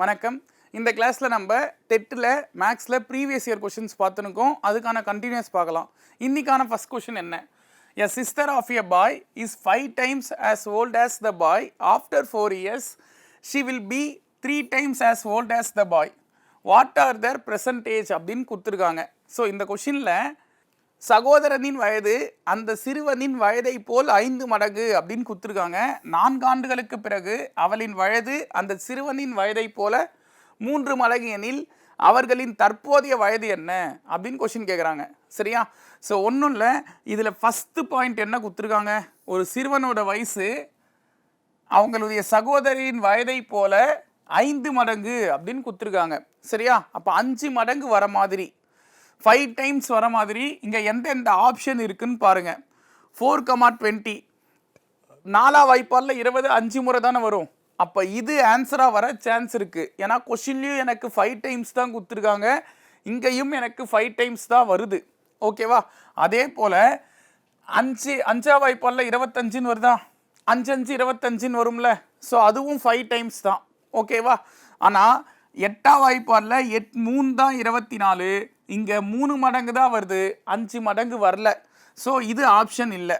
வணக்கம். இந்த கிளாஸில் நம்ம டெட்டில் மேக்ஸில் ப்ரீவியஸ் இயர் கொஷின்ஸ் பார்த்துருக்கோம். அதுக்கான கண்டினியூஸ் பார்க்கலாம். இன்றைக்கான ஃபர்ஸ்ட் கொஷின் என்ன? A sister of a boy is five times as old as the boy after four years she will be three times as old as the boy what are their present age அப்படின்னு கொடுத்துருக்காங்க. So இந்த கொஷினில் சகோதரனின் வயது அந்த சிறுவனின் வயதை போல் ஐந்து மடங்கு அப்படின்னு கொடுத்துருக்காங்க. நான்காண்டுகளுக்கு பிறகு அவளின் வயது அந்த சிறுவனின் வயதை போல மூன்று மடங்கு எனில் அவர்களின் தற்போதைய வயது என்ன அப்படின்னு கொஷின் கேட்குறாங்க சரியா? ஸோ ஒன்றும் இல்லை. இதில் ஃபஸ்ட்டு பாயிண்ட் என்ன கொடுத்துருக்காங்க? ஒரு சிறுவனோட வயசு அவங்களுடைய சகோதரியின் வயதை போல ஐந்து மடங்கு அப்படின்னு கொடுத்துருக்காங்க. சரியா? அப்போ அஞ்சு மடங்கு வர மாதிரி ஃபைவ் டைம்ஸ் வர மாதிரி இங்கே எந்தெந்த ஆப்ஷன் இருக்குன்னு பாருங்கள் ஃபோர் கமா டுவெண்ட்டி நாலா வாய்ப்பாலில் இருபது அஞ்சு முறை தானே வரும். அப்போ இது ஆன்சராக வர சான்ஸ் இருக்குது ஏன்னா கொஷின்லேயும் எனக்கு ஃபைவ் டைம்ஸ் தான் கொடுத்துருக்காங்க. இங்கேயும் எனக்கு ஃபைவ் டைம்ஸ் தான் வருது. ஓகேவா அதே போல் அஞ்சு அஞ்சா வாய்ப்பாலில் இருபத்தஞ்சுன்னு வருதா? அஞ்சு அஞ்சு இருபத்தஞ்சுன்னு வரும்ல. ஸோ அதுவும் ஃபைவ் டைம்ஸ் தான். ஓகேவா ஆனால் எட்டா வாய்ப்பாலில் எட் மூணு தான் இருபத்தி நாலு. இங்கே மூணு மடங்கு தான் வருது அஞ்சு மடங்கு வரல. ஸோ இது ஆப்ஷன் இல்லை.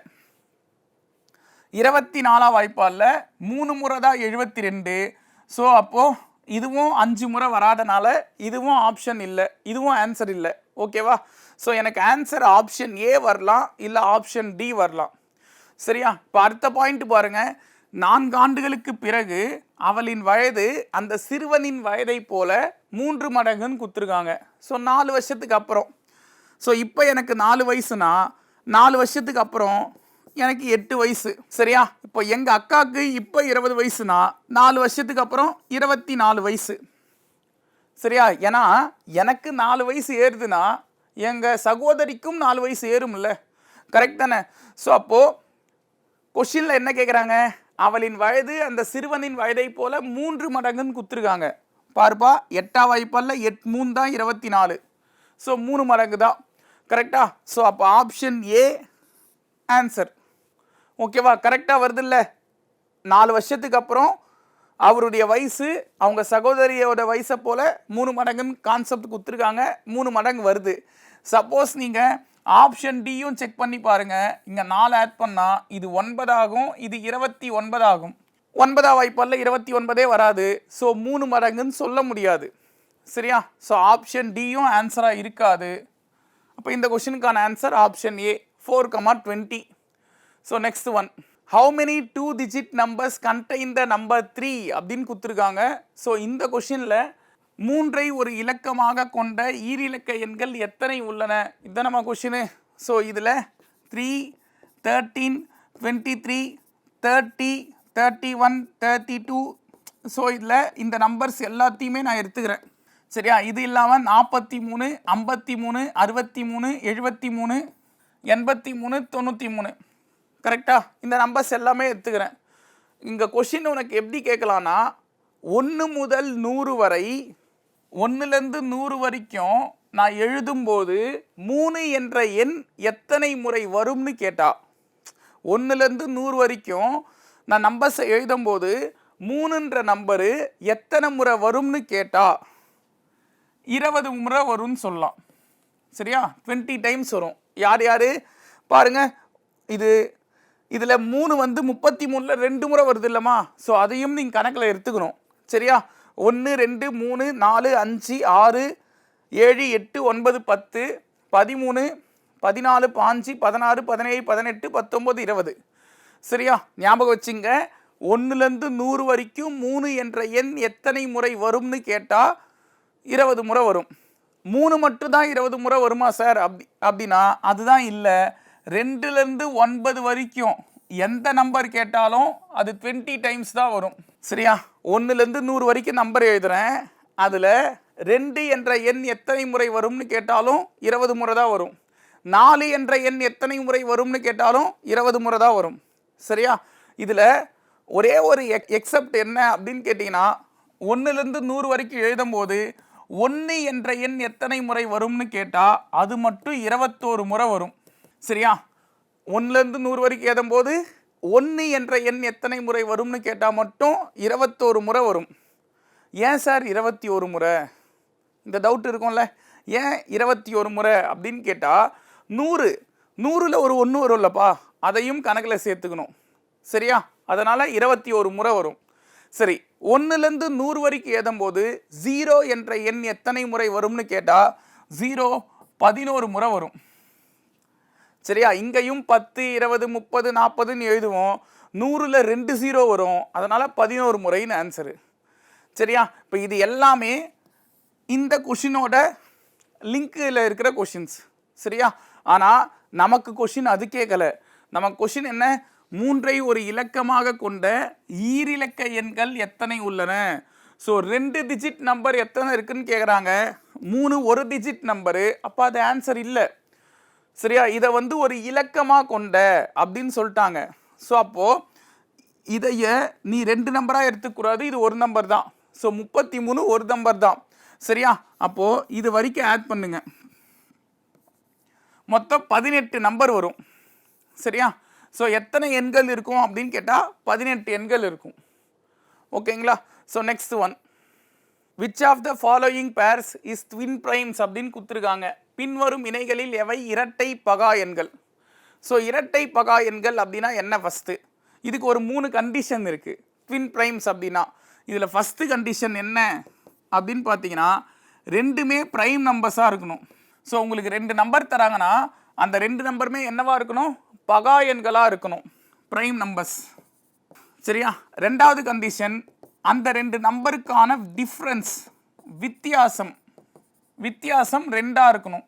இருபத்தி நாலாம் வாய்ப்பாலில் மூணு முறை தான் எழுபத்தி ரெண்டு ஸோ அப்போது இதுவும் அஞ்சு முறை வராதனால இதுவும் ஆப்ஷன் இல்லை. இதுவும் ஆன்சர் இல்லை. ஓகேவா ஸோ எனக்கு ஆன்சர் ஆப்ஷன் ஏ வரலாம் இல்லை ஆப்ஷன் டி வரலாம். சரியா? இப்போ அடுத்த பாயிண்ட் பாருங்கள் நான்கு ஆண்டுகளுக்கு பிறகு அவளின் வயது அந்த சிறுவனின் வயதை போல மூன்று மடங்குன்னு கொடுத்துருக்காங்க ஸோ நாலு வருஷத்துக்கு அப்புறம். ஸோ இப்போ எனக்கு நாலு வயசுனா நாலு வருஷத்துக்கு அப்புறம் எனக்கு எட்டு வயசு. சரியா? இப்போ எங்கள் அக்காவுக்கு இப்போ இருபது வயசுனா நாலு வருஷத்துக்கு அப்புறம் இருபத்தி நாலு வயசு. சரியா? ஏன்னா எனக்கு நாலு வயசு ஏறுதுன்னா எங்கள் சகோதரிக்கும் நாலு வயசு ஏறும்ல. கரெக்ட் தானே? ஸோ அப்போது கொஷினில் என்ன கேட்குறாங்க அவளின் வயது அந்த சிறுவனின் வயதை போல மூன்று மடங்குன்னு கொடுத்துருக்காங்க பார்ப்பா எட்டா வாய்ப்பால்ல எட் மூணு தான் இருபத்தி நாலு ஸோ மூணு மடங்கு தான் கரெக்டா ஸோ அப்போ ஆப்ஷன் ஏ ஆன்சர் ஓகேவா கரெக்டாக வருதுல்ல? நாலு வருஷத்துக்கு அப்புறம் அவருடைய வயசு அவங்க சகோதரியோட வயசை போல் மூணு மடங்குன்னு கான்செப்ட் கொடுத்துருக்காங்க மூணு மடங்கு வருது. சப்போஸ் நீங்கள் ஆப்ஷன் டியும் செக் பண்ணி பாருங்கள் இங்கே நாலு ஆட் பண்ணால் இது ஒன்பதாகும் இது இருபத்தி ஒன்பதாகும். ஒன்பதா வாய்ப்பால் இருபத்தி ஒன்பதே வராது. ஸோ மூணு மடங்குன்னு சொல்ல முடியாது. சரியா? ஸோ ஆப்ஷன் டியும் ஆன்சராக இருக்காது. அப்போ இந்த கொஷினுக்கான answer option A four comma twenty so next one how many two digit numbers contain the number three அப்படின்னு கொடுத்துருக்காங்க. ஸோ இந்த கொஷினில் மூன்றை ஒரு இலக்கமாக கொண்ட ஈரிலக்க எண்கள் எத்தனை உள்ளன? இதுதான் நம்ம கொஷினு ஸோ இதில் three thirteen twenty three thirty thirty one thirty two so இதில் இந்த நம்பர்ஸ் எல்லாத்தையுமே நான் எடுத்துக்கிறேன். சரியா? இது இல்லாமல் நாற்பத்தி மூணு ஐம்பத்தி மூணு அறுபத்தி மூணு எழுபத்தி மூணு எண்பத்தி மூணு தொண்ணூற்றி மூணு. கரெக்டாக இந்த நம்பர்ஸ் எல்லாமே எடுத்துக்கிறேன். இங்கே கொஷின் உனக்கு எப்படி கேட்கலான்னா ஒன்று முதல் நூறு வரை ஒன்றுலேருந்து நூறு வரைக்கும் நான் எழுதும்போது மூணு என்ற எண் எத்தனை முறை வரும்னு கேட்டா. ஒன்றுலேருந்து நூறு வரைக்கும் நான் நம்பர்ஸை எழுதும்போது மூணுன்ற நம்பரு எத்தனை முறை வரும்னு கேட்டா. இருபது முறை வரும்னு சொல்லலாம். சரியா? டுவெண்ட்டி டைம்ஸ் வரும். யார் யார்? பாருங்க. இது இதில் மூணு வந்து முப்பத்தி மூணில் ரெண்டு முறை வருது இல்லைம்மா. ஸோ அதையும் நீங்கள் கணக்கில் எடுத்துக்கணும். சரியா? ஒன்று ரெண்டு மூணு நாலு அஞ்சு ஆறு ஏழு எட்டு ஒன்பது பத்து பதிமூணு பதினாலு பாஞ்சு பதினாறு பதினேழு பதினெட்டு பத்தொம்பது இருபது. சரியா? ஞாபகம் வச்சுங்க. ஒன்றுலேருந்து நூறு வரைக்கும் மூணு என்ற எண் எத்தனை முறை வரும்னு கேட்டால் இருபது முறை வரும். மூணு மட்டும் தான் இருபது முறை வருமா சார்? அப்படி அப்படின்னா அதுதான் இல்லை. ரெண்டுலேருந்து ஒன்பது வரைக்கும் எந்த நம்பர் கேட்டாலும் அது டுவெண்ட்டி டைம்ஸ் தான் வரும். சரியா? ஒன்றுலேருந்து நூறு வரைக்கும் நம்பர் எழுதுகிறேன் அதில் ரெண்டு என்ற எண் எத்தனை முறை வரும்னு கேட்டாலும் இருபது முறை தான் வரும். நாலு என்ற எண் எத்தனை முறை வரும்னு கேட்டாலும் இருபது முறை தான் வரும். சரியா? இதில் ஒரே ஒரு எக் எக்ஸப்ட் என்ன அப்படின்னு கேட்டிங்கன்னா ஒன்றுலேருந்து நூறு வரைக்கும் எழுதும்போது ஒன்று என்ற எண் எத்தனை முறை வரும்னு கேட்டால் அது மட்டும் இருபத்தோரு முறை வரும். சரியா? ஒன்றுலேருந்து நூறு வரைக்கும் எழுதும்போது ஒன்று என்ற எண் எத்தனை முறை வரும்னு கேட்டால் மட்டும் இருபத்தோரு முறை வரும். ஏன் சார் இருபத்தி ஒரு முறை? இந்த டவுட் இருக்கும்ல. ஏன் இருபத்தி ஒரு முறை அப்படின்னு கேட்டால் நூறு. நூறில் ஒரு ஒன்று வரும்லப்பா. அதையும் கணக்கில் சேர்த்துக்கணும். சரியா? அதனால் இருபத்தி ஒரு முறை வரும். சரி ஒன்றுலேருந்து நூறு வரைக்கும் ஏதும்போது ஜீரோ என்ற எண் எத்தனை முறை வரும்னு கேட்டால் ஜீரோ பதினோரு முறை வரும். சரியா? இங்கேயும் பத்து இருபது முப்பது நாற்பதுன்னு எழுதுவோம். நூறில் ரெண்டு ஜீரோ வரும். அதனால் பதினோரு முறைன்னு ஆன்சரு சரியா? இப்போ இது எல்லாமே இந்த கொஷினோட லிங்க்கில் இருக்கிற கொஷின்ஸ் சரியா? ஆனால் நமக்கு கொஷின் அது கேட்கல. நம்ம கொஷின் என்ன? மூன்றை ஒரு இலக்கமாக கொண்ட ஈரிலக்க எண்கள் எத்தனை உள்ளன? ஸோ ரெண்டு டிஜிட் நம்பர் எத்தனை இருக்குன்னு கேட்குறாங்க மூணு ஒரு டிஜிட் நம்பரு அப்போ அது ஆன்சர் இல்லை. சரியா? இதை வந்து ஒரு இலக்கமாக கொண்ட அப்படின்னு சொல்லிட்டாங்க. ஸோ அப்போது இதைய நீ ரெண்டு நம்பராக எடுத்துக்கூடாது இது ஒரு நம்பர் தான். ஸோ முப்பத்தி மூணு ஒரு நம்பர் தான். சரியா? அப்போது இது வரைக்கும் ஆட் பண்ணுங்க. மொத்தம் பதினெட்டு நம்பர் வரும். சரியா? ஸோ எத்தனை எண்கள் இருக்கும் அப்படின்னு கேட்டால் பதினெட்டு எண்கள் இருக்கும். ஓகேங்களா? So next one which of the following pairs is twin primes அப்படின்னு கொடுத்துருக்காங்க. பின்வரும் இணைகளில் எவை? இரட்டை பகா எண்கள். ஸோ இரட்டை பகா எண்கள் அப்படின்னா என்ன ஃபஸ்ட்டு இதுக்கு ஒரு மூணு கண்டிஷன் இருக்குது ட்வின் ப்ரைம்ஸ் அப்படின்னா. இதில் ஃபஸ்ட்டு கண்டிஷன் என்ன? அப்படின்னு பார்த்தீங்கன்னா ரெண்டுமே ப்ரைம் நம்பர்ஸாக இருக்கணும். ஸோ உங்களுக்கு ரெண்டு நம்பர் தராங்கன்னா அந்த ரெண்டு நம்பருமே என்னவாக இருக்கணும்? பகா எண்களாக இருக்கணும். ப்ரைம் நம்பர்ஸ் சரியா? ரெண்டாவது கண்டிஷன் அந்த ரெண்டு நம்பருக்கான டிஃப்ரென்ஸ் வித்தியாசம். வித்தியாசம் ரெண்டாக இருக்கணும்.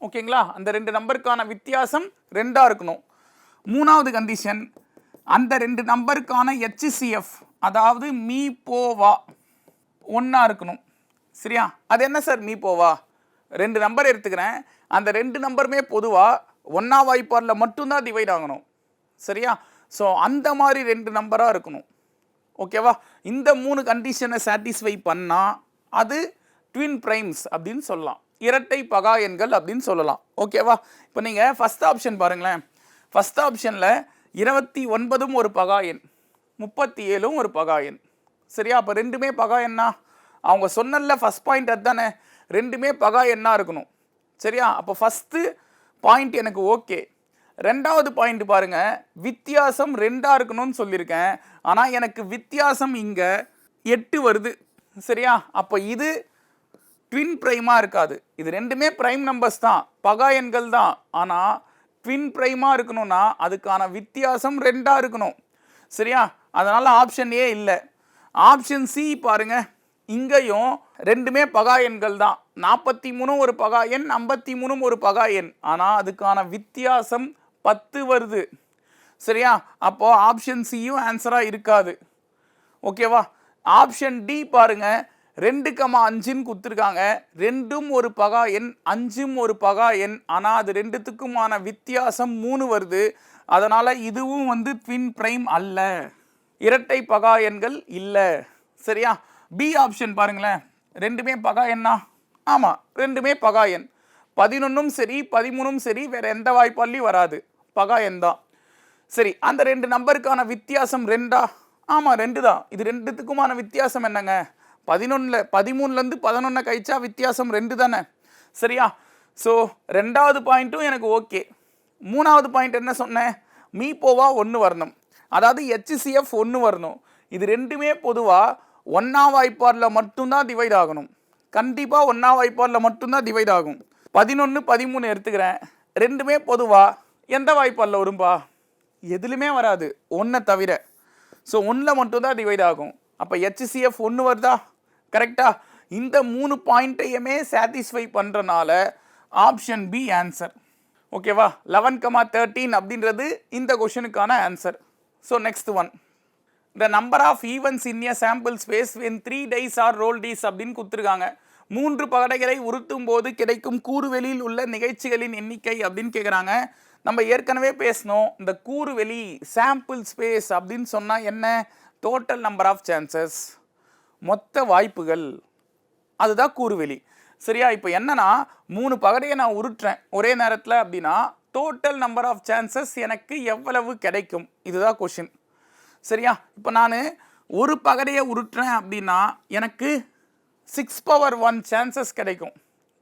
ஓகேங்களா? அந்த ரெண்டு நம்பருக்கான வித்தியாசம் ரெண்டாக இருக்கணும். மூணாவது கண்டிஷன் அந்த ரெண்டு நம்பருக்கான ஹெச்சிசிஎஃப் அதாவது மீ போவா ஒன்றா இருக்கணும். சரியா? அது என்ன சார் மீ போவா ரெண்டு நம்பர் எடுத்துக்கிறேன். அந்த ரெண்டு நம்பருமே பொதுவாக ஒன்றா வாய்ப்பாரில் மட்டும்தான் டிவைட் ஆகணும். சரியா? ஸோ அந்த மாதிரி ரெண்டு நம்பராக இருக்கணும். ஓகேவா? இந்த மூணு கண்டிஷனை சாட்டிஸ்ஃபை பண்ணால் அது ட்வின் பிரைம்ஸ் அப்படின்னு சொல்லலாம். இரட்டை பகா எண்கள் அப்படின்னு சொல்லலாம். ஓகேவா இப்போ நீங்கள் ஃபஸ்ட் ஆப்ஷன் பாருங்களேன். ஃபஸ்ட் ஆப்ஷனில் இருபத்தி ஒன்பதும் ஒரு பகா எண் முப்பத்தி ஏழும் ஒரு பகா எண். சரியா? அப்போ ரெண்டுமே பகா எண்ணா? அவங்க சொன்னல ஃபஸ்ட் பாயிண்ட் அதுதானே? ரெண்டுமே பகா எண்ணாக இருக்கணும். சரியா? அப்போ ஃபஸ்ட்டு பாயிண்ட் எனக்கு ஓகே ரெண்டாவது பாயிண்ட் பாருங்க. வித்தியாசம் ரெண்டாக இருக்கணும்னு சொல்லியிருக்கேன் ஆனால் எனக்கு வித்தியாசம் இங்கே எட்டு வருது. சரியா? அப்போ இது ட்வின் ப்ரைமாக இருக்காது. இது ரெண்டுமே ப்ரைம் நம்பர்ஸ் தான். பகா எண்கள் தான். ஆனால் ட்வின் ப்ரைமாக இருக்கணும்னா அதுக்கான வித்தியாசம் ரெண்டாக இருக்கணும். சரியா? அதனால் ஆப்ஷன் ஏ இல்லை. ஆப்ஷன் சி பாருங்கள் இங்கேயும் ரெண்டுமே பகா எண்கள் தான். நாற்பத்தி மூணும் ஒரு பகா எண் ஐம்பத்தி மூணும் ஒரு பகா எண். ஆனால் அதுக்கான வித்தியாசம் பத்து வருது. சரியா? அப்போது ஆப்ஷன் சியும் ஆன்சராக இருக்காது. ஓகேவா ஆப்ஷன் டி பாருங்கள் ரெண்டு கமா அஞ்சுன்னு கொடுத்துருக்காங்க. ரெண்டும் ஒரு பகா எண் அஞ்சும் ஒரு பகா எண். ஆனால் அது ரெண்டுத்துக்குமான வித்தியாசம் மூணு வருது. அதனால் இதுவும் வந்து ட்வின் பிரைம் அல்ல. இரட்டை பகா எண்கள் இல்லை. சரியா? பி ஆப்ஷன் பாருங்களேன். ரெண்டுமே பகா எண்ணா? ஆமாம் ரெண்டுமே பகா எண். பதினொன்றும் சரி பதிமூணும் சரி வேறு எந்த வாய்ப்பாலையும் வராது. பகா எண் தான். சரி அந்த ரெண்டு நம்பருக்கான வித்தியாசம் ரெண்டா? ஆமாம் ரெண்டு தான் இது ரெண்டுத்துக்குமான வித்தியாசம் என்னங்க? பதினொன்றில் பதிமூணுலேருந்து பதினொன்றை கழிச்சா வித்தியாசம் ரெண்டு தானே? சரியா? ஸோ ரெண்டாவது பாயிண்ட்டும் எனக்கு ஓகே. மூணாவது பாயிண்ட் என்ன சொன்னேன்? மீ போவா ஒன்று வரணும். அதாவது ஹெச்சிசிஎஃப் ஒன்று வரணும். இது ரெண்டுமே பொதுவாக ஒன்றா வாய்ப்பாடில் மட்டும்தான் டிவைட் ஆகணும். கண்டிப்பாக ஒன்றா வாய்ப்பாடில் மட்டும்தான் டிவைட் ஆகும். பதினொன்று பதிமூணு எடுத்துக்கிறேன். ரெண்டுமே பொதுவாக எந்த வாய்ப்பாடில் வரும்பா? எதுலையுமே வராது. ஒன்றை தவிர. ஸோ ஒன்றில் மட்டும்தான் டிவைட் ஆகும். அப்போ ஹெச்சிசிஎஃப் ஒன்று வருதா? கரெக்டாக இந்த மூணு பாயிண்ட்டையுமே சாட்டிஸ்ஃபை பண்ணுறனால ஆப்ஷன் பி ஆன்சர் ஓகேவா லெவன் கமா தேர்ட்டீன் அப்படின்றது இந்த கொஷனுக்கான answer so next one the number of events in a sample space when three dice are rolled அப்படின்னு கொடுத்துருக்காங்க. மூன்று பகடைகளை உருட்டும் போது கிடைக்கும் கூறுவெளியில் உள்ள நிகழ்ச்சிகளின் எண்ணிக்கை அப்படின்னு கேட்குறாங்க நம்ம ஏற்கனவே பேசினோம் இந்த கூறுவெளி சாம்பிள் ஸ்பேஸ் அப்படின்னு சொன்னால் என்ன? டோட்டல் நம்பர் ஆஃப் சான்சஸ் மொத்த வாய்ப்புகள். அதுதான் கூறுவெளி சரியா? இப்போ என்னன்னா மூணு பகடையை நான் உருட்டுறேன். ஒரே நேரத்தில் அப்படின்னா டோட்டல் நம்பர் ஆஃப் சான்சஸ் எனக்கு எவ்வளவு கிடைக்கும்? இதுதான் கொஷின் சரியா? இப்போ நான் ஒரு பகடையை உருட்டுறேன் அப்படின்னா எனக்கு சிக்ஸ் பவர் ஒன் சான்சஸ் கிடைக்கும்.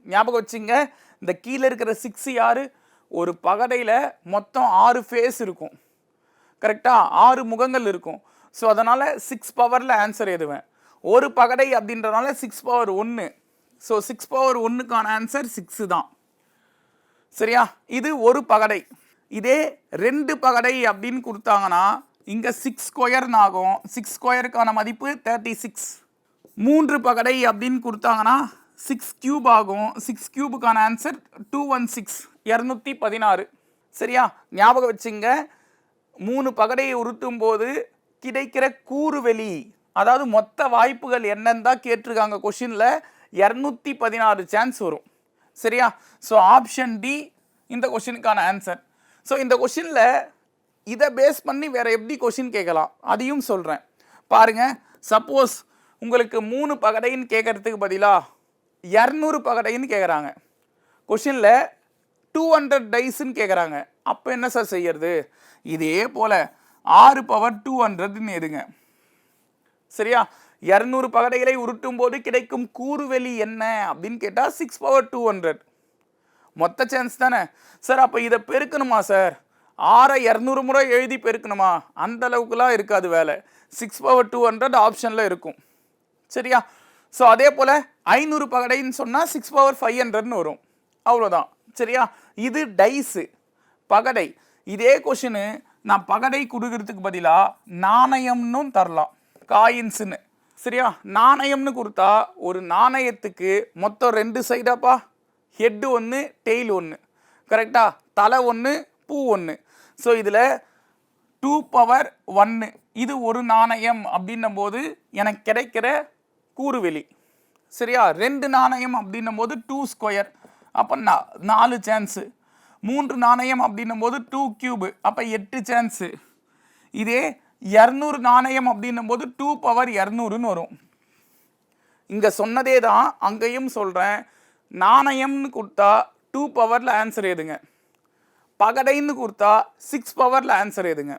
ஞாபகம் வச்சுங்க இந்த கீழே இருக்கிற சிக்ஸ் யாரு? ஒரு பகடையில் மொத்தம் ஆறு ஃபேஸ் இருக்கும். கரெக்டாக ஆறு முகங்கள் இருக்கும். ஸோ அதனால் சிக்ஸ் பவரில் ஆன்சர் எழுதுவேன். ஒரு பகடை அப்படின்றனால சிக்ஸ் பவர் ஒன்று ஸோ சிக்ஸ் பவர் ஒன்றுக்கான ஆன்சர் சிக்ஸு தான். சரியா? இது ஒரு பகடை. இதே ரெண்டு பகடை அப்படின்னு கொடுத்தாங்கன்னா இங்கே சிக்ஸ் ஸ்கொயர்னு ஆகும். சிக்ஸ் ஸ்கொயருக்கான மதிப்பு தேர்ட்டி சிக்ஸ் மூன்று பகடை அப்படின்னு கொடுத்தாங்கன்னா சிக்ஸ் கியூப் ஆகும். சிக்ஸ் கியூபுக்கான ஆன்சர் டூ ஒன் சிக்ஸ் இரநூத்தி பதினாறு. சரியா? ஞாபகம் வச்சுங்க. மூணு பகடையை உருட்டும் போது கிடைக்கிற கூறுவெளி அதாவது மொத்த வாய்ப்புகள் என்னன்னு தான் கேட்டிருக்காங்க கொஷினில். இரநூத்தி பதினாறு சான்ஸ் வரும். சரியா? ஸோ ஆப்ஷன் டி இந்த கொஷினுக்கான ஆன்சர் ஸோ இந்த கொஷினில் இதை பேஸ் பண்ணி வேற எப்படி கொஷின் கேட்கலாம்? அதையும் சொல்கிறேன் பாருங்க சப்போஸ் உங்களுக்கு மூணு பகடைன்னு கேட்குறதுக்கு பதிலாக இரநூறு பகடைன்னு கேட்குறாங்க. கொஷினில் டூ ஹண்ட்ரட் டைஸ்ன்னு கேட்குறாங்க. அப்போ என்ன சார் செய்யறது? இதே போல் ஆறு பவர் டூ ஹண்ட்ரட்னு எதுங்க? சரியா? இரநூறு பகடைகளை உருட்டும் போது கிடைக்கும் கூறுவெளி என்ன? அப்படின்னு கேட்டால் சிக்ஸ் பவர் டூ ஹண்ட்ரட் மொத்த சான்ஸ் தானே? சார் அப்போ இதை பெருக்கணுமா சார் ஆறை இரநூறு முறை எழுதி பெருக்கணுமா? அந்த அளவுக்குலாம் இருக்காது வேலை. சிக்ஸ் பவர் டூ ஹண்ட்ரட் ஆப்ஷனில் இருக்கும். சரியா? ஸோ அதே போல் ஐநூறு பகடைன்னு சொன்னால் சிக்ஸ் பவர் ஃபைவ் ஹண்ட்ரட்னு வரும். அவ்வளோதான் சரியா? இது டைஸு பகடை. இதே கொஷினு நான் பகடை கொடுக்கறதுக்கு பதிலாக நாணயம்னும் தரலாம். காயின்ஸுன்னு சரியா? நாணயம்னு கொடுத்தா ஒரு நாணயத்துக்கு மொத்தம் ரெண்டு சைடாப்பா? ஹெட்டு ஒன்று டெய்ல் ஒன்று கரெக்டா? தலை ஒன்று பூ ஒன்று ஸோ இதில் டூ பவர் ஒன்று இது ஒரு நாணயம் அப்படின்னும் போது எனக்கு கிடைக்கிற கூறுவெளி. சரியா? ரெண்டு நாணயம் அப்படின்னும் போது டூ ஸ்கொயர் அப்போ நா- நாலு சான்ஸு மூன்று நாணயம் அப்படின்னும் போது டூ கியூபு அப்போ எட்டு சான்ஸு இதே இரநூறு நாணயம் அப்படின்னும் போது டூ பவர் இரநூறுன்னு வரும். இங்கே சொன்னதே தான் அங்கேயும் சொல்கிறேன் நாணயம்னு கொடுத்தா டூ பவரில் ஆன்சர் எதுங்க பகடைன்னு கொடுத்தா சிக்ஸ் பவரில் ஆன்சர் எதுங்க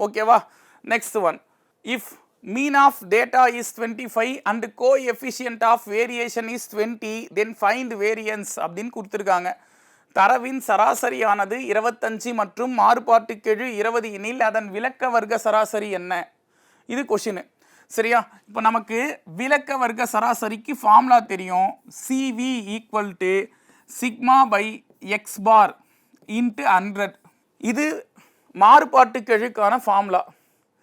ஓகேவா next one if mean of data is twenty five and coefficient of variation is twenty then find variance அப்படின்னு கொடுத்துருக்காங்க. தரவின் சராசரியானது இருபத்தஞ்சு மற்றும் மாறுபாட்டுக்கெழு இருபது எனில் அதன் விளக்க வர்க்க சராசரி என்ன? இது கொஷினு சரியா? இப்போ நமக்கு விளக்க வர்க்க சராசரிக்கு ஃபார்முலா தெரியும். CV equal to sigma by x bar into hundred இது மாறுபாட்டுக்கெழுக்கான ஃபார்முலா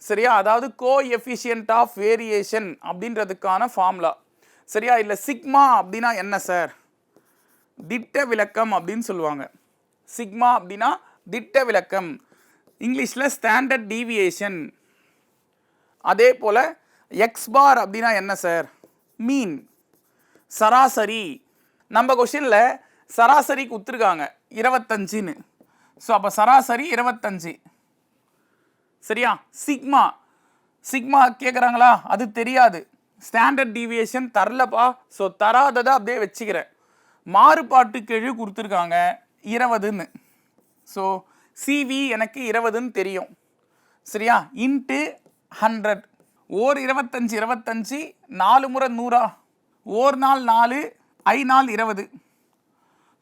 சரியா? அதாவது கோ எஃபிஷியன்ட் ஆஃப் வேரியேஷன் அப்படின்றதுக்கான ஃபார்முலா சரியா? இல்லை சிக்மா அப்படின்னா என்ன சார் திட்ட விளக்கம் அப்படின்னு சொல்லுவாங்க. சிக்மா அப்படின்னா திட்ட விளக்கம் இங்கிலீஷில் ஸ்டாண்டர்ட் டீவியேஷன் அதே போல் எக்ஸ் பார் அப்படின்னா என்ன சார் மீன் சராசரி. நம்ம கொஷினில் சராசரி கொடுத்துருக்காங்க. இருபத்தஞ்சுன்னு. ஸோ அப்போ சராசரி இருபத்தஞ்சு. சரியா? சிக்மா. சிக்மா கேட்குறாங்களா அது தெரியாது. ஸ்டாண்டர்ட் டீவியேஷன் தரலப்பா. ஸோ தராததை அப்படியே வச்சுக்கிறேன். மாறுபாட்டு கெழு கொடுத்துருக்காங்க. இருபதுன்னு ஸோ சிவி எனக்கு இருபதுன்னு தெரியும். சரியா? இன்ட்டு ஹண்ட்ரட் ஓர் இருபத்தஞ்சு இருபத்தஞ்சி நாலு முறை நூறா. ஓர் நாள் நாலு ஐ நாள் இருபது.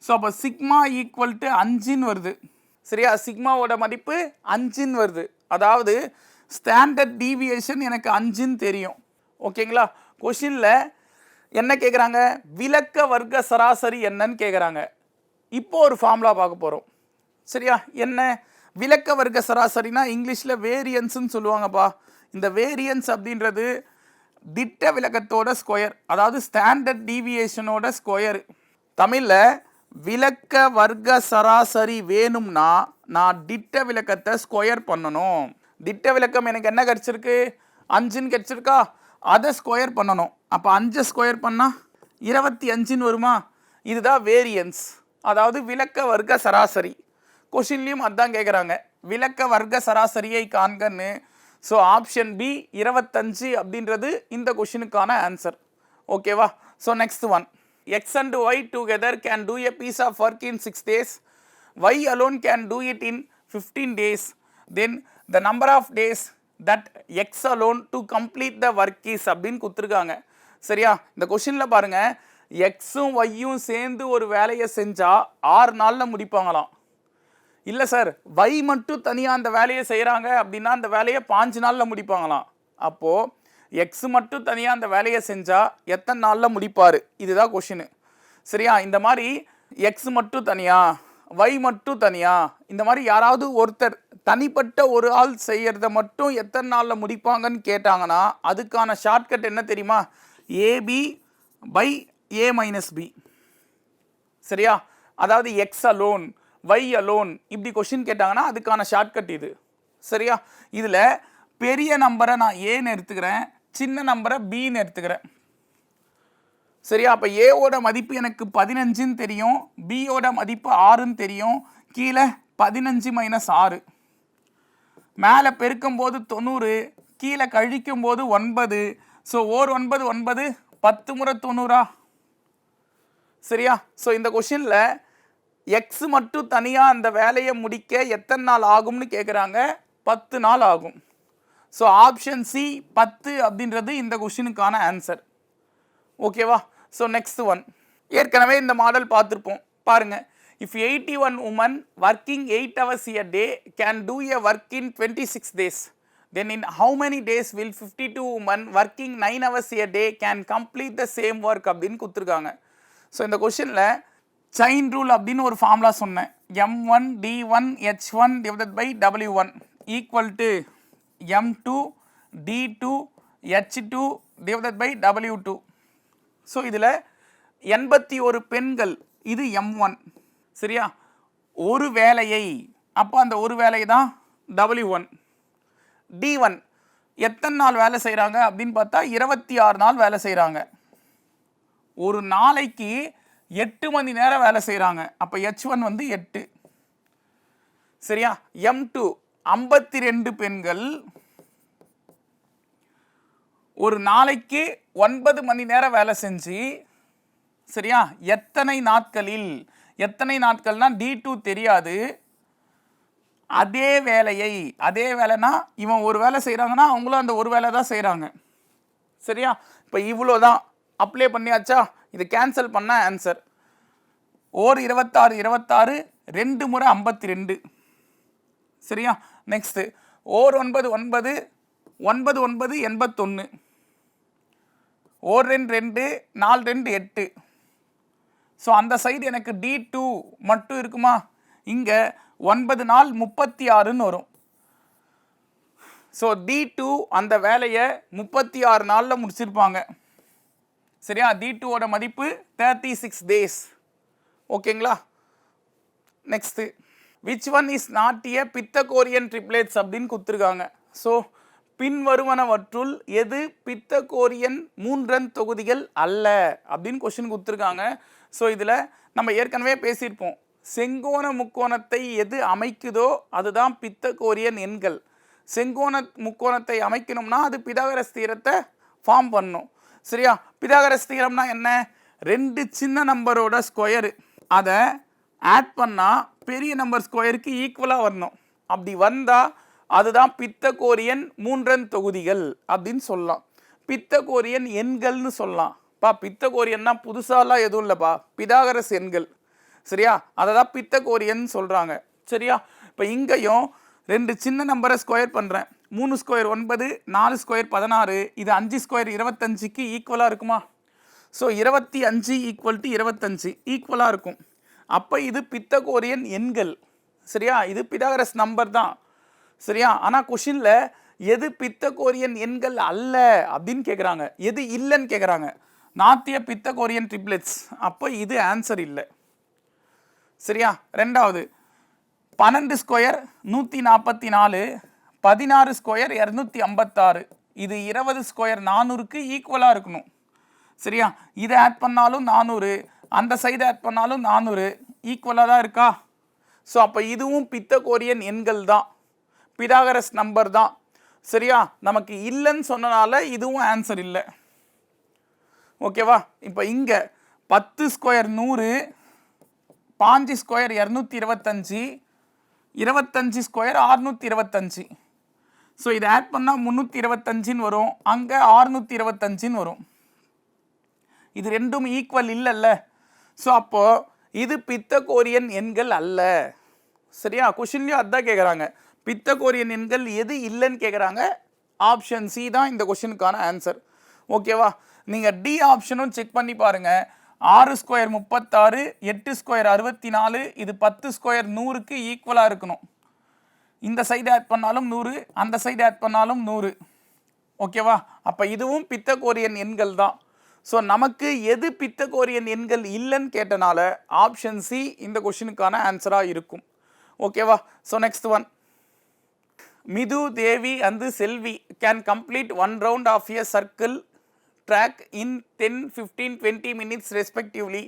ஸோ அப்போ சிக்மா ஈக்குவல் டு அஞ்சுன்னு வருது. சரியா? சிக்மாவோட மதிப்பு அஞ்சுன்னு வருது. அதாவது ஸ்டாண்டர்ட் டீவியேஷன் எனக்கு அஞ்சுன்னு தெரியும். ஓகேங்களா கொஷினில் என்ன கேட்குறாங்க விளக்க வர்க்க சராசரி என்னன்னு கேட்குறாங்க இப்போ ஒரு ஃபார்முலா பார்க்க போகிறோம் சரியா? என்ன? விளக்க வர்க்க சராசரினா இங்கிலீஷில் வேரியன்ஸ்னு சொல்லுவாங்கப்பா. இந்த வேரியன்ஸ் அப்படின்றது திட்ட விளக்கத்தோட ஸ்கொயர் அதாவது ஸ்டாண்டர்ட் டீவியேஷனோட ஸ்கொயர் தமிழில் விளக்க வர்க்க சராசரி வேணும்னா நான் திட்ட விளக்கத்தை ஸ்கொயர் பண்ணணும். திட்ட விளக்கம் எனக்கு என்ன கிடச்சிருக்கு? அஞ்சுன்னு கிடச்சிருக்கா? அதை ஸ்கொயர் பண்ணணும். அப்போ அஞ்சை ஸ்கொயர் பண்ணால் இருபத்தி அஞ்சுன்னு வருமா? இதுதான் வேரியன்ஸ் அதாவது விளக்க வர்க்க சராசரி. கொஷின்லேயும் அதான் கேட்குறாங்க விளக்க வர்க்க சராசரியை காண்கன்னு. ஸோ ஆப்ஷன் பி இருபத்தஞ்சு அப்படின்றது இந்த கொஷினுக்கான ஆன்சர் ஓகேவா so next one x and y together can do a piece of work in six days y alone can do it in fifteen days then the number of days that x alone to complete the work is அப்படின்னு கொடுத்துருக்காங்க. சரியா? இந்த கொஷினில் பாருங்கள் எக்ஸும் ஒய்யும் சேர்ந்து ஒரு வேலையை செஞ்சால் ஆறு நாளில் முடிப்பாங்களாம். இல்லை சார் வை மட்டும் தனியாக அந்த வேலையை செய்கிறாங்க அப்படின்னா அந்த வேலையை பாஞ்சு நாளில் முடிப்பாங்களாம். அப்போது எக்ஸ் மட்டும் தனியாக அந்த வேலையை செஞ்சால் எத்தனை நாளில் முடிப்பார்? இதுதான் கொஷினு சரியா? இந்த மாதிரி எக்ஸ் மட்டும் தனியாக வை மட்டும் தனியாக இந்த மாதிரி யாராவது ஒருத்தர் தனிப்பட்ட ஒரு ஆள் செய்கிறத மட்டும் எத்தனை நாளில் முடிப்பாங்கன்னு கேட்டாங்கன்னா அதுக்கான ஷார்ட்கட் என்ன தெரியுமா? AB by A minus B சரியா? அதாவது எக்ஸ் அலோன் வை அலோன் இப்படி கொஷின் கேட்டாங்கன்னா அதுக்கான ஷார்ட்கட் இது. சரியா? இதில் பெரிய நம்பரை நான் ஏன்னு எடுத்துக்கிறேன் சின்ன நம்பரை பின்னு எடுத்துக்கிறேன். சரியா? அப்போ ஏவோட மதிப்பு எனக்கு பதினஞ்சுன்னு தெரியும் பியோட மதிப்பு ஆறுன்னு தெரியும் கீழே பதினஞ்சு மைனஸ் ஆறு. மேலே பெருக்கும்போது தொண்ணூறு கீழே கழிக்கும் போது ஒன்பது ஸோ ஓர் ஒன்பது ஒன்பது பத்து முறை தொண்ணூறா? சரியா? ஸோ இந்த கொஷினில் எக்ஸ் மட்டும் தனியாக அந்த வேலையை முடிக்க எத்தனை நாள் ஆகும்னு கேட்குறாங்க பத்து நாள் ஆகும். ஸோ ஆப்ஷன் சி பத்து அப்படின்றது இந்த கொஷினுக்கான ஆன்சர் ஓகேவா ஸோ நெக்ஸ்ட் ஒன் ஏற்கனவே இந்த மாடல் பார்த்துருப்போம். பாருங்கள் if eighty one women working eight hours a day can do a work in twenty six days then in how many days will fifty two women working nine hours a day can complete the same work அப்படின்னு கொடுத்துருக்காங்க. So இந்த கொஷனில் chain rule அப்படின்னு ஒரு formula சொன்னேன். M one D one H one divide by W one equal to M two D two H two divide by W two so இதில் எண்பத்தி ஒரு பெண்கள் இது எம் ஒன் சரியா? ஒரு வேலையை அப்போ அந்த ஒரு வேலை தான் டபிள்யூ ஒன் டி ஒன் எத்தனை நாள் வேலை செய்கிறாங்க அப்படின்னு பார்த்தா இருபத்தி ஆறு நாள் வேலை செய்கிறாங்க ஒரு நாளைக்கு எட்டு மணி நேரம் வேலை செய்கிறாங்க அப்போ ஹெச் ஒன் வந்து எட்டு. சரியா? எம் டூ ஐம்பத்தி ரெண்டு பெண்கள் ஒரு நாளைக்கு ஒன்பது மணி நேரம் வேலை செஞ்சு சரியா? எத்தனை நாட்களில் எத்தனை நாட்கள்னா டி டூ தெரியாது. அதே வேலையை அதே வேலைனா இவன் ஒரு வேலை செய்கிறாங்கன்னா அவங்களும் அந்த ஒரு வேலை தான் செய்கிறாங்க சரியா? இப்போ இவ்வளோ தான் அப்ளை பண்ணியாச்சா? இது கேன்சல் பண்ண ஆன்சர் ஓர் இருபத்தாறு இருபத்தாறு ரெண்டு முறை ஐம்பத்தி ரெண்டு சரியா? நெக்ஸ்ட்டு ஓர் ஒன்பது ஒன்பது ஒன்பது ஒன்பது எண்பத்தொன்று ஓர் ரெண்டு ரெண்டு நாலு ரெண்டு எட்டு. ஸோ அந்த சைடு எனக்கு டி டூ மட்டும் இருக்குமா? இங்கே ஒன்பது நாள் முப்பத்தி ஆறுன்னு வரும். ஸோ டி டூ அந்த வேலையை முப்பத்தி ஆறு நாளில் முடிச்சிருப்பாங்க. சரியா? டி டூவோட மதிப்பு தேர்ட்டி சிக்ஸ் டேஸ் ஓகேங்களா next which one is not a Pythagorean triplets அப்படின்னு கொடுத்துருக்காங்க. ஸோ பின்வருவனவற்றுள் எது பித்தகோரியன் மூன்றன் தொகுதிகள் அல்ல அப்படின்னு கொஷின் கொடுத்துருக்காங்க. ஸோ இதில் நம்ம ஏற்கனவே பேசியிருப்போம். செங்கோண முக்கோணத்தை எது அமைக்குதோ அதுதான் பித்தகோரியன் எண்கள். செங்கோண முக்கோணத்தை அமைக்கணும்னா அது பிதாகரஸ் தீரத்தை ஃபார்ம் பண்ணும். சரியா? பிதாகரஸ் தீரம்னா என்ன? ரெண்டு சின்ன நம்பரோட ஸ்கொயரு அதை ஆட் பண்ணால் பெரிய நம்பர் ஸ்கொயருக்கு ஈக்குவலாக வரணும். அப்படி வந்தால் அதுதான் பித்தகோரியன் மூன்றன் தொகுதிகள் அப்படின்னு சொல்லலாம். பித்தகோரியன் எண்கள்னு சொல்லலாம். பா பித்தகோரியன்னா புதுசாலாம் எதுவும் இல்லைப்பா. பிதாகரஸ் எண்கள். சரியா? அதை தான் பித்தகோரியன் சொல்கிறாங்க சரியா? இப்போ இங்கேயும் ரெண்டு சின்ன நம்பரை ஸ்கொயர் பண்ணுறேன் மூணு ஸ்கொயர் ஒன்பது நாலு ஸ்கொயர் பதினாறு இது அஞ்சு ஸ்கொயர் இருபத்தஞ்சுக்கு ஈக்குவலாக இருக்குமா? ஸோ இருபத்தி அஞ்சு ஈக்குவல் டு இருபத்தஞ்சு ஈக்குவலாக இருக்கும். அப்போ இது பித்தகோரியன் எண்கள். சரியா? இது பிதாகரஸ் நம்பர் தான். சரியா? ஆனால் கொஷினில் எது பித்தகோரியன் எண்கள் அல்ல அப்படின்னு கேட்குறாங்க எது இல்லைன்னு கேட்குறாங்க நாத்திய பித்தகோரியன் ட்ரிப்ளெட்ஸ் அப்போ இது ஆன்சர் இல்லை. சரியா? ரெண்டாவது பன்னெண்டு ஸ்கொயர் நூற்றி நாற்பத்தி நாலு பதினாறு ஸ்கொயர் இரநூத்தி ஐம்பத்தாறு இது இருபது ஸ்கொயர் நானூறுக்கு ஈக்குவலாக இருக்கணும். சரியா? இதை ஆட் பண்ணாலும் நானூறு அந்த சைடு ஆட் பண்ணாலும் நானூறு ஈக்குவலாக தான் இருக்கா? ஸோ அப்போ இதுவும் பித்தகோரியன் எண்கள் தான். பிதாகரஸ் நம்பர் தான். சரியா? நமக்கு இல்லைன்னு சொன்னனால இதுவும் ஆன்சர் இல்லை. ஓகேவா இப்போ இங்கே பத்து ஸ்கொயர் நூறு பாஞ்சு ஸ்கொயர் இரநூத்தி இருபத்தஞ்சி இருபத்தஞ்சி ஸ்கொயர் ஆறுநூற்றி இருபத்தஞ்சி. ஸோ இதை ஆட் பண்ணால் முந்நூற்றி இருபத்தஞ்சின்னு வரும். அங்கே ஆறுநூற்றி இருபத்தஞ்சின்னு வரும். இது ரெண்டும் ஈக்குவல் இல்லைல்ல. ஸோ அப்போது இது பித்தகோரியன் எண்கள் அல்ல. சரியா? கொஷின்லேயும் அதான் கேட்குறாங்க பித்தகோரியன் எண்கள் எது இல்லைன்னு கேட்குறாங்க ஆப்ஷன் சி தான் இந்த கொஷினுக்கான ஆன்சர் ஓகேவா நீங்கள் டி ஆப்ஷனும் செக் பண்ணி பாருங்கள் ஆறு ஸ்கொயர் முப்பத்தாறு எட்டு ஸ்கொயர் அறுபத்தி நாலு இது பத்து ஸ்கொயர் நூறுக்கு ஈக்குவலாக இருக்கணும். இந்த சைடு ஆட் பண்ணாலும் நூறு அந்த சைடு ஆட் பண்ணாலும் நூறு. ஓகேவா? அப்போ இதுவும் பித்தகோரியன் எண்கள் தான். ஸோ நமக்கு எது பித்தகோரியன் எண்கள் இல்லைன்னு கேட்டனால ஆப்ஷன் சி இந்த கொஷினுக்கான ஆன்சராக இருக்கும். ஓகேவா? So next one Mithu Devi and Selvi can complete one round of a circle track in 10, 15, 20 minutes respectively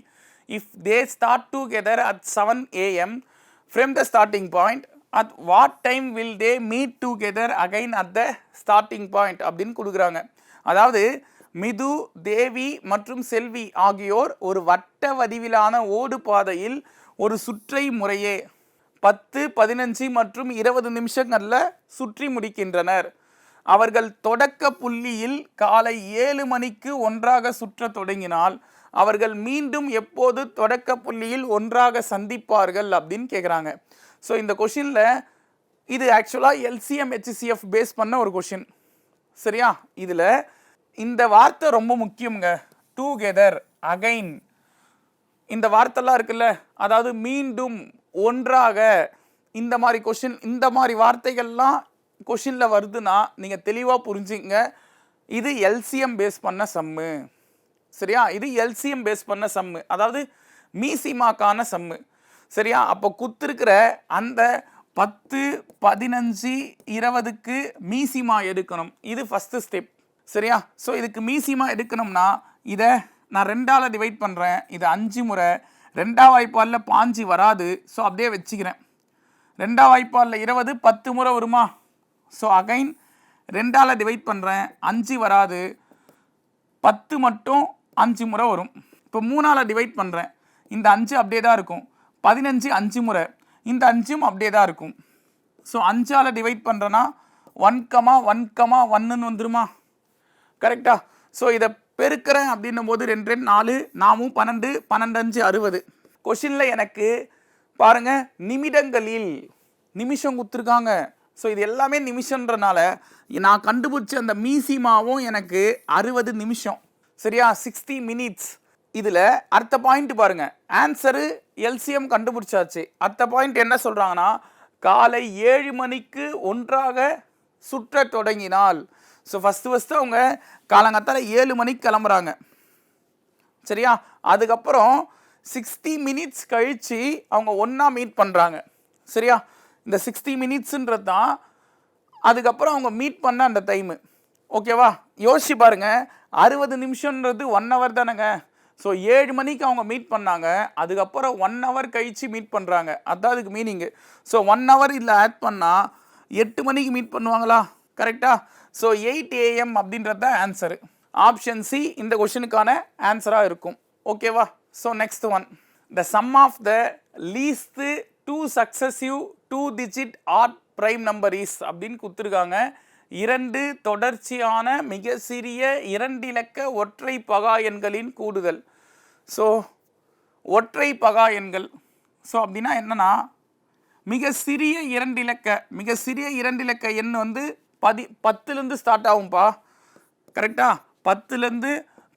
if they start together at 7 a.m. from the starting point at what time will they meet together again at the starting point அப்படின்னு கொடுக்குறாங்க அதாவது மிது தேவி மற்றும் செல்வி ஆகியோர் ஒரு வட்ட வடிவிலான ஓடு பாதையில் ஒரு சுற்றை முறையே பத்து பதினஞ்சு மற்றும் இருபது நிமிஷங்களில் சுற்றி முடிக்கின்றனர் அவர்கள் தொடக்க புள்ளியில் காலை ஏழு மணிக்கு ஒன்றாக சுற்ற தொடங்கினால் அவர்கள் மீண்டும் எப்போது தொடக்க புள்ளியில் ஒன்றாக சந்திப்பார்கள் அப்படின்னு கேட்குறாங்க ஸோ இந்த கொஷினில் இது ஆக்சுவலாக எல்சிஎம் ஹெச்சிசிஎஃப் பேஸ் பண்ண ஒரு கொஷின். சரியா? இதில் இந்த வார்த்தை ரொம்ப முக்கியங்க டூகெதர் அகைன் இந்த வார்த்தைலாம் இருக்குல்ல அதாவது மீண்டும் ஒன்றாக. இந்த மாதிரி கொஷின் இந்த மாதிரி வார்த்தைகள்லாம் கொஷினில் வருதுன்னா நீங்கள் தெளிவாக புரிஞ்சுங்க. இது எல்சிஎம் பேஸ் பண்ண சம்மு சரியா? இது எல்சிஎம் பேஸ் பண்ண சம்மு அதாவது மீசிமாக்கான சம்மு சரியா? அப்போ குத்துருக்கிற அந்த பத்து பதினஞ்சு இருபதுக்கு மீசிமா எடுக்கணும். இது ஃபஸ்ட்டு ஸ்டெப் சரியா? ஸோ இதுக்கு மீசிமா எடுக்கணும்னா இதை நான் ரெண்டால் டிவைட் பண்ணுறேன் இது அஞ்சு முறை. ரெண்டா வாய்ப்பாலில் பாஞ்சு வராது. ஸோ அப்படியே வச்சுக்கிறேன். ரெண்டா வாய்ப்பாலில் இருபது பத்து முறை வருமா? ஸோ அகைன் ரெண்டால் டிவைட் பண்ணுறேன் அஞ்சு வராது. பத்து மட்டும் அஞ்சு முறை வரும். இப்போ மூணால் டிவைட் பண்ணுறேன் இந்த அஞ்சு அப்படியே தான் இருக்கும். பதினஞ்சு அஞ்சு முறை. இந்த அஞ்சும் அப்படியே தான் இருக்கும். ஸோ அஞ்சால் டிவைட் பண்ணுறேன்னா ஒன் கமா ஒன் கமா ஒன்னுன்னு வந்துருமா? கரெக்டா ஸோ இதை பெருக்கிறேன் அப்படின்னும் போது ரெண்டு ரெண்டு நாலு நாமும் பன்னெண்டு பன்னெண்டு அஞ்சு அறுபது கொஷினில் எனக்கு பாருங்கள் நிமிடங்களில் நிமிஷம் கொடுத்துருக்காங்க ஸோ இது எல்லாமே நிமிஷன்றனால நான் கண்டுபிடிச்ச அந்த மீசிமாவும் எனக்கு அறுபது நிமிஷம். சரியா? சிக்ஸ்டி மினிட்ஸ் இதில் அடுத்த பாயிண்ட் பாருங்கள் ஆன்சரு எல்சிஎம் கண்டுபிடிச்சாச்சு. அடுத்த பாயிண்ட் என்ன சொல்கிறாங்கன்னா காலை ஏழு மணிக்கு ஒன்றாக சுற்றத் தொடங்கினால். ஸோ ஃபஸ்ட்டு ஃபஸ்ட்டு அவங்க காலங்காத்தால் ஏழு மணிக்கு கிளம்புறாங்க. சரியா? அதுக்கப்புறம் சிக்ஸ்டி மினிட்ஸ் கழித்து அவங்க ஒன்றா மீட் பண்ணுறாங்க சரியா? இந்த சிக்ஸ்டி மினிட்ஸுன்றது தான் அதுக்கப்புறம் அவங்க மீட் பண்ண அந்த டைமு ஓகேவா யோசிச்சு பாருங்க. அறுபது நிமிஷன்றது ஒன் ஹவர் தானேங்க. ஸோ ஏழு மணிக்கு அவங்க மீட் பண்ணாங்க. அதுக்கப்புறம் ஒன் ஹவர் கழிச்சு மீட் பண்ணுறாங்க அதான் அதுக்கு மீனிங்கு ஸோ ஒன் ஹவர் இதில் ஆட் பண்ணால் எட்டு மணிக்கு மீட் பண்ணுவாங்களா? கரெக்டாக ஸோ எயிட் ஏஎம் அப்படின்றது தான் ஆன்சரு ஆப்ஷன் சி இந்த கொஷனுக்கான ஆன்சராக இருக்கும். ஓகேவா so next one the sum of the least two successive two digit odd prime number is அப்படின்னு கொடுத்துருக்காங்க. இரண்டு தொடர்ச்சியான மிக சிறிய இரண்டிலக்க ஒற்றை பகா எண்களின் கூடுதல். ஸோ ஒற்றை பகா எண்கள். ஸோ அப்படின்னா என்னென்னா மிக சிறிய இரண்டிலக்க மிக சிறிய இரண்டிலக்க எண் வந்து பதி பத்துலேருந்து ஸ்டார்ட் ஆகும்ப்பா கரெக்டாக பத்துலேருந்து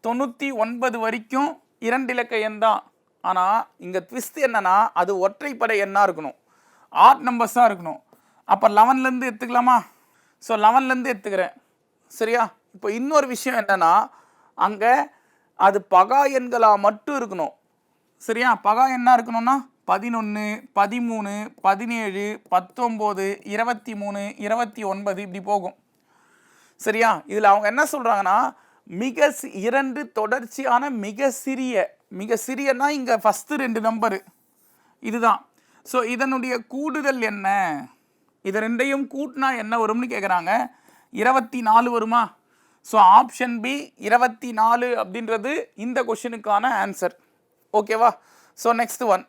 தொண்ணூற்றி ஒன்பது வரைக்கும் இரண்டு இலக்க எண் தான். ஆனால் இங்கே ட்விஸ்ட் என்னென்னா அது ஒற்றைப்படை எண்ணாக இருக்கணும். ஆட் நம்பர்ஸாக இருக்கணும். அப்போ லெவன்லேருந்து எடுத்துக்கலாமா? ஸோ லெவன்லேருந்து எடுத்துக்கிறேன். சரியா? இப்போ இன்னொரு விஷயம் என்னென்னா அங்கே அது பகா எண்களாக மட்டும் இருக்கணும். சரியா? பகா என்ன இருக்கணும்னா பதினொன்று பதிமூணு பதினேழு பத்தொம்போது இருபத்தி மூணு இருபத்தி ஒன்பது இப்படி போகும். சரியா? இதில் அவங்க என்ன சொல்கிறாங்கன்னா மிக சி- இரண்டு தொடர்ச்சியான மிக சிறிய மிக சிறியன்னா இங்கே ஃபஸ்ட்டு ரெண்டு நம்பரு இதுதான். ஸோ இதனுடைய கூடுதல் என்ன? இது ரெண்டையும் கூட்டினா என்ன வரும்னு கேட்குறாங்க இருபத்தி நாலு வருமா? ஸோ ஆப்ஷன் பி இருபத்தி நாலு அப்படின்றது இந்த கொஷினுக்கான ஆன்சர் ஓகேவா so next one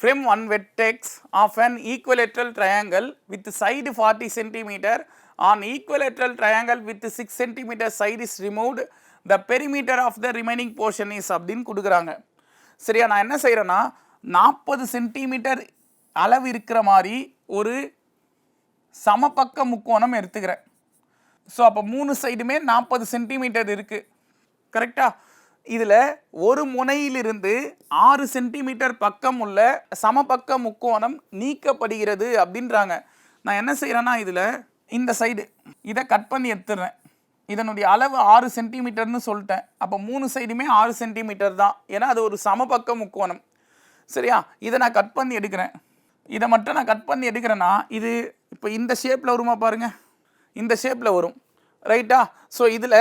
from one vertex of an equilateral triangle with side forty centimeter an equilateral triangle with six centimeter side is removed the perimeter of the remaining portion is அப்படின்னு கொடுக்குறாங்க. சரியா நான் என்ன செய்கிறேன்னா நாற்பது centimetre அளவு இருக்கிற மாதிரி ஒரு சமபக்க முக்கோணம் எடுத்துக்கிறேன். ஸோ அப்போ மூணு சைடுமே நாற்பது சென்டிமீட்டர் இருக்குது கரெக்டாக இதில் ஒரு முனையிலிருந்து ஆறு சென்டிமீட்டர் பக்கம் உள்ள சமபக்க முக்கோணம் நீக்கப்படுகிறது அப்படின்றாங்க. நான் என்ன செய்கிறேன்னா இதில் இந்த சைடு இதை கட் பண்ணி எடுத்துடுறேன். இதனுடைய அளவு ஆறு சென்டிமீட்டர்னு சொல்லிட்டேன். அப்போ மூணு சைடுமே ஆறு சென்டிமீட்டர் தான். ஏன்னா அது ஒரு சமபக்க முக்கோணம். சரியா? இதை நான் கட் பண்ணி எடுக்கிறேன். இதை மட்டும் நான் கட் பண்ணி எடுக்கிறேன்னா இது இப்போ இந்த ஷேப்பில் வருமா பாருங்கள் இந்த ஷேப்பில் வரும். ரைட்டா ஸோ இதில்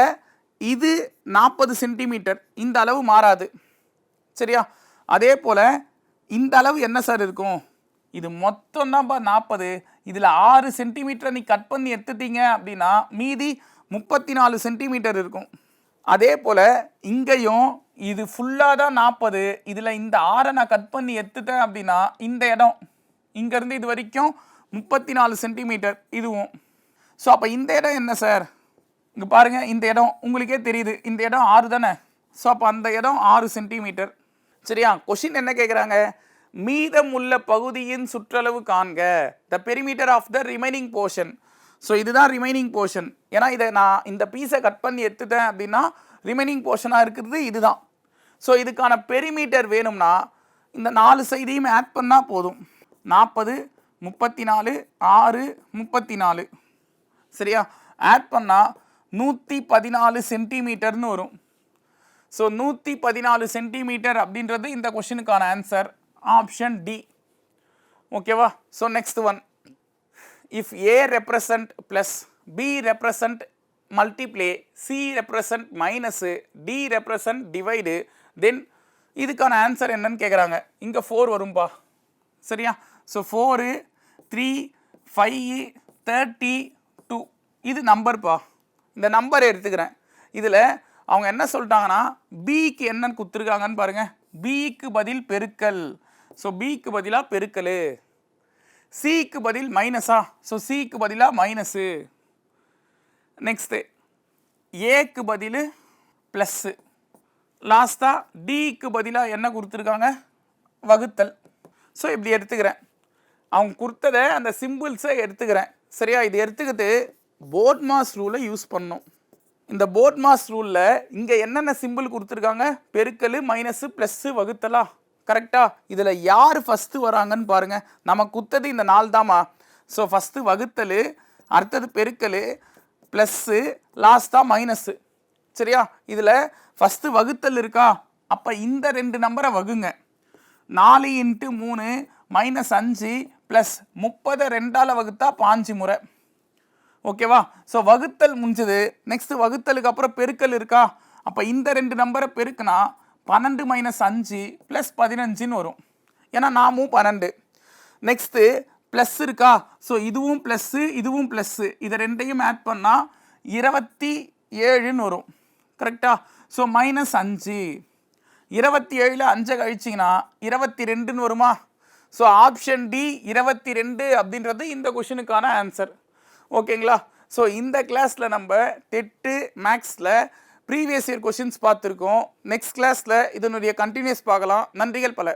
இது நாற்பது சென்டிமீட்டர் இந்த அளவு மாறாது. சரியா? அதே போல் இந்த அளவு என்ன சார் இருக்கும்? இது மொத்தம் தான்ப்பா நாற்பது இதில் ஆறு சென்டிமீட்டரை நீ கட் பண்ணி எடுத்துட்டீங்க அப்படின்னா மீதி முப்பத்தி நாலு சென்டிமீட்டர் இருக்கும். அதே போல் இங்கேயும் இது ஃபுல்லாக தான் நாற்பது இதில் இந்த ஆறை நான் கட் பண்ணி எடுத்துட்டேன் அப்படின்னா இந்த இடம் இங்கேருந்து இது வரைக்கும் முப்பத்தி நாலு சென்டிமீட்டர் இதுவும். ஸோ அப்போ இந்த இடம் என்ன சார்? இங்கே பாருங்கள் இந்த இடம் உங்களுக்கே தெரியுது. இந்த இடம் ஆறு தானே? ஸோ அப்போ அந்த இடம் ஆறு சென்டிமீட்டர். சரியா? கொஷின் என்ன கேட்குறாங்க மீதம் உள்ள பகுதியின் சுற்றளவு காண்க. The perimeter of the remaining portion so இதுதான் ரிமைனிங் போர்ஷன் ஏன்னா இதை நான் இந்த பீஸை கட் பண்ணி எடுத்துட்டேன் அப்படின்னா ரிமைனிங் போர்ஷனாக இருக்கிறது இதுதான். ஸோ இதுக்கான பெரிமீட்டர் வேணும்னா இந்த நாலு சைடையும் ஆட் பண்ணால் போதும். நாற்பது முப்பத்தி நாலு ஆறு முப்பத்தி நாலு சரியா? ஆட் பண்ணால் நூற்றி பதினாலு சென்டிமீட்டர்னு வரும். ஸோ நூற்றி பதினாலு சென்டிமீட்டர் அப்படின்றது இந்த கொஷினுக்கான ஆன்சர் ஆப்ஷன் டி ஓகேவா so next one if A represent plus B represent multiply C represent minus D represent divide then இதுக்கான ஆன்சர் என்னன்னு கேட்குறாங்க இங்கே ஃபோர் வரும்பா. சரியா? So four three five thirty two இது நம்பர்ப்பா இந்த நம்பர் எடுத்துக்கிறேன். இதில் அவங்க என்ன சொல்லிட்டாங்கன்னா பிக்கு என்னன்னு கொடுத்துருக்காங்கன்னு பாருங்கள் பிக்கு பதில் பெருக்கல். ஸோ பிக்கு பதிலாக பெருக்கல். சிக்கு பதில் மைனஸா ஸோ சிக்கு பதிலாக மைனஸு நெக்ஸ்ட்டு ஏக்கு பதில் ப்ளஸ்ஸு லாஸ்ட்டாக டிக்கு பதிலாக என்ன கொடுத்துருக்காங்க? வகுத்தல். ஸோ இப்படி எடுத்துக்கிறேன். அவங்க கொடுத்ததை அந்த சிம்பிள்ஸை எடுத்துக்கிறேன். சரியா? இது எடுத்துக்கிட்டு போர்ட் மாஸ் ரூலை யூஸ் பண்ணும் இந்த போர்ட் மாஸ் ரூலில் இங்கே என்னென்ன சிம்பிள் கொடுத்துருக்காங்க? பெருக்கல் மைனஸு ப்ளஸ்ஸு வகுத்தலா? கரெக்டாக இதில் யார் ஃபஸ்ட்டு வராங்கன்னு பாருங்கள் நம்ம குத்தது இந்த நாள் தாம்மா. ஸோ ஃபஸ்ட்டு வகுத்தல் அடுத்தது பெருக்கல் ப்ளஸ்ஸு லாஸ்ட்டாக மைனஸு சரியா? இதில் ஃபஸ்ட்டு வகுத்தல் இருக்கா? அப்போ இந்த ரெண்டு நம்பரை வகுங்க. நாலு இன்ட்டு மூணு மைனஸ் அஞ்சு ப்ளஸ் முப்பதை ரெண்டால் வகுத்தா பாஞ்சு முறை. ஓகேவா ஸோ வகுத்தல் முடிஞ்சது. நெக்ஸ்ட்டு வகுத்தலுக்கு அப்புறம் பெருக்கல் இருக்கா? அப்போ இந்த ரெண்டு நம்பரை பெருக்குனா பன்னெண்டு மைனஸ் அஞ்சு ப்ளஸ் பதினஞ்சுன்னு வரும். ஏன்னா நாமும் பன்னெண்டு. நெக்ஸ்ட்டு ப்ளஸ் இருக்கா? ஸோ இதுவும் ப்ளஸ்ஸு இதுவும் ப்ளஸ்ஸு இதை ரெண்டையும் ஆட் பண்ணால் இருபத்தி ஏழுன்னு வரும். கரெக்டாக ஸோ மைனஸ் அஞ்சு. இருபத்தி ஏழில் அஞ்சை கழிச்சிங்கன்னா இருபத்தி ரெண்டுன்னு வருமா? ஸோ ஆப்ஷன் டி இருபத்தி ரெண்டு அப்படின்றது இந்த கொஷினுக்கான ஆன்சர் ஓகேங்களா ஸோ இந்த கிளாஸில் நம்ம டெட்டு மேக்ஸில் ப்ரீவியஸ் இயர் கொஷின்ஸ் பார்த்துருக்கோம். நெக்ஸ்ட் கிளாஸில் இதனுடைய கண்டினியூஸ் பார்க்கலாம். நன்றிகள் பல.